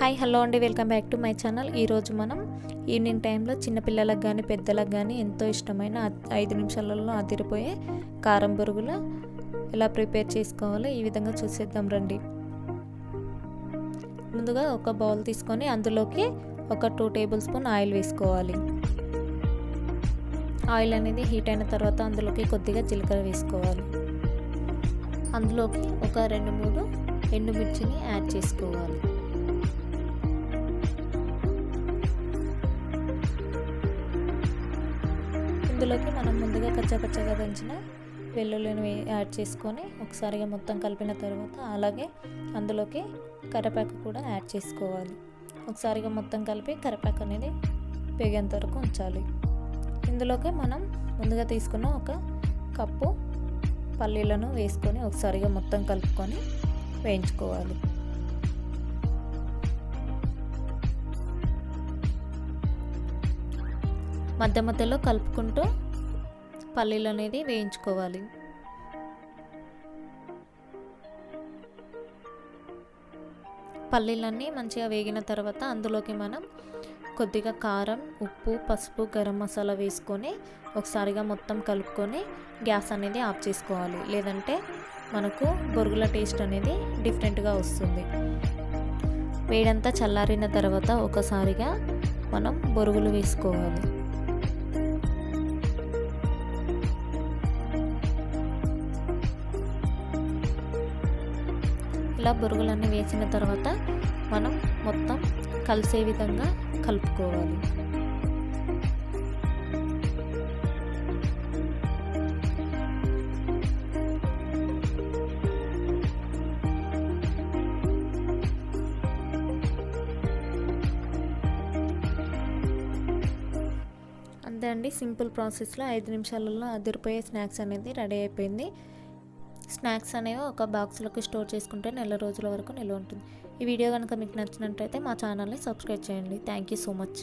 Hi hello అండి. Welcome back to my channel. ఈరోజు మనం ఈవినింగ్ టైంలో చిన్నపిల్లలకు కానీ పెద్దలకు కానీ ఎంతో ఇష్టమైన ఐదు నిమిషాలలో అదిరిపోయే కారం బొరుగులు ఎలా ప్రిపేర్ చేసుకోవాలో ఈ విధంగా చూసేద్దాం రండి. ముందుగా ఒక బౌల్ తీసుకొని అందులోకి ఒక టూ టేబుల్ స్పూన్ ఆయిల్ వేసుకోవాలి. ఆయిల్ అనేది హీట్ అయిన తర్వాత అందులోకి కొద్దిగా జీలకర్ర వేసుకోవాలి. అందులోకి ఒక రెండు మూడు ఎండుమిర్చిని యాడ్ చేసుకోవాలి. ఇందులోకి మనం ముందుగా కచ్చాపచ్చగా దంచిన వెల్లుల్లిని యాడ్ చేసుకొని ఒకసారిగా మొత్తం కలిపిన తర్వాత అలాగే అందులోకి కరివేపాకు కూడా యాడ్ చేసుకోవాలి. ఒకసారిగా మొత్తం కలిపి కరివేపాకు అనేది వేగేంత వరకు ఉంచాలి. ఇందులోకి మనం ముందుగా తీసుకున్న ఒక కప్పు పల్లీలను వేసుకొని ఒకసారిగా మొత్తం కలుపుకొని వేయించుకోవాలి. మధ్య మధ్యలో కలుపుకుంటూ పల్లీలు అనేది వేయించుకోవాలి. పల్లీలన్నీ మంచిగా వేగిన తర్వాత అందులోకి మనం కొద్దిగా కారం ఉప్పు పసుపు గరం మసాలా వేసుకొని ఒకసారిగా మొత్తం కలుపుకొని గ్యాస్ అనేది ఆఫ్ చేసుకోవాలి. లేదంటే మనకు బొరుగుల టేస్ట్ అనేది డిఫరెంట్గా వస్తుంది. వేడంతా చల్లారిన తర్వాత ఒకసారిగా మనం బొరుగులు వేసుకోవాలి. ఇలా బురుగులన్నీ వేసిన తర్వాత మనం మొత్తం కలిసే విధంగా కలుపుకోవాలి. అంతే అండి. సింపుల్ ప్రాసెస్లో ఐదు నిమిషాలలో అదిరిపోయే స్నాక్స్ అనేది రెడీ అయిపోయింది. స్నాక్స్ అనేవి ఒక బాక్స్లోకి స్టోర్ చేసుకుంటే నెల రోజుల వరకు నిల్వ ఉంటుంది. ఈ వీడియో కనుక మీకు నచ్చినట్టయితే మా ఛానల్ని సబ్స్క్రైబ్ చేయండి. Thank you so much.